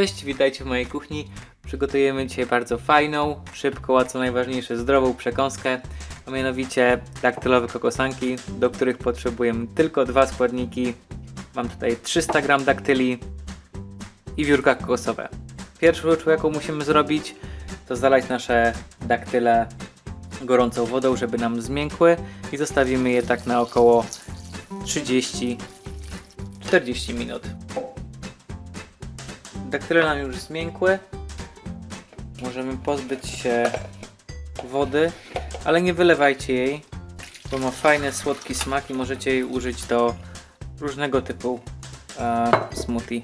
Cześć, witajcie w mojej kuchni. Przygotujemy dzisiaj bardzo fajną, szybką, a co najważniejsze zdrową przekąskę, a mianowicie daktylowe kokosanki, do których potrzebujemy tylko dwa składniki. Mam tutaj 300 g daktyli i wiórka kokosowe. Pierwszą rzeczą, jaką musimy zrobić, to zalać nasze daktyle gorącą wodą, żeby nam zmiękły i zostawimy je tak na około 30-40 minut. Daktyle nam już zmiękły. Możemy pozbyć się wody, ale nie wylewajcie jej, bo ma fajny, słodki smak i możecie jej użyć do różnego typu e, smoothie.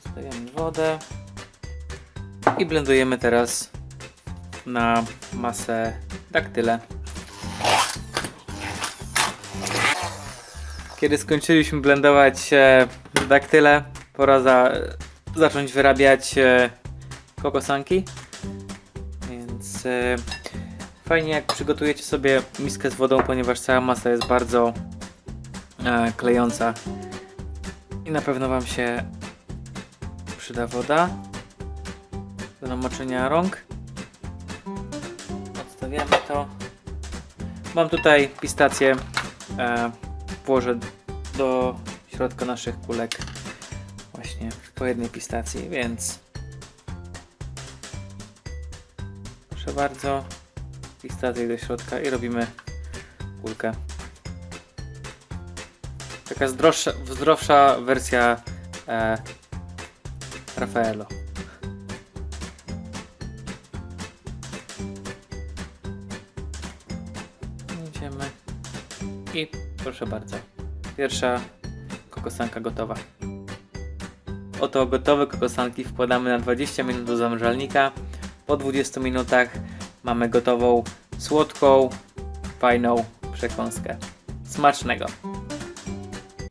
Stawiamy wodę i blendujemy teraz na masę daktyle. Kiedy skończyliśmy blendować daktyle, pora za, zacząć wyrabiać e, kokosanki. Więc e, fajnie jak przygotujecie sobie miskę z wodą, ponieważ cała masa jest bardzo e, klejąca. I na pewno Wam się przyda woda do namoczenia rąk. Odstawiamy to. Mam tutaj pistację. E, włożę do środka naszych kulek właśnie po jednej pistacji, więc proszę bardzo pistację do środka i robimy kulkę. Taka zdrowsza, zdrowsza wersja e, Raffaello. Idziemy i proszę bardzo. Pierwsza kokosanka gotowa. Oto gotowe kokosanki wkładamy na 20 minut do zamrażalnika. Po 20 minutach mamy gotową, słodką, fajną przekąskę. Smacznego!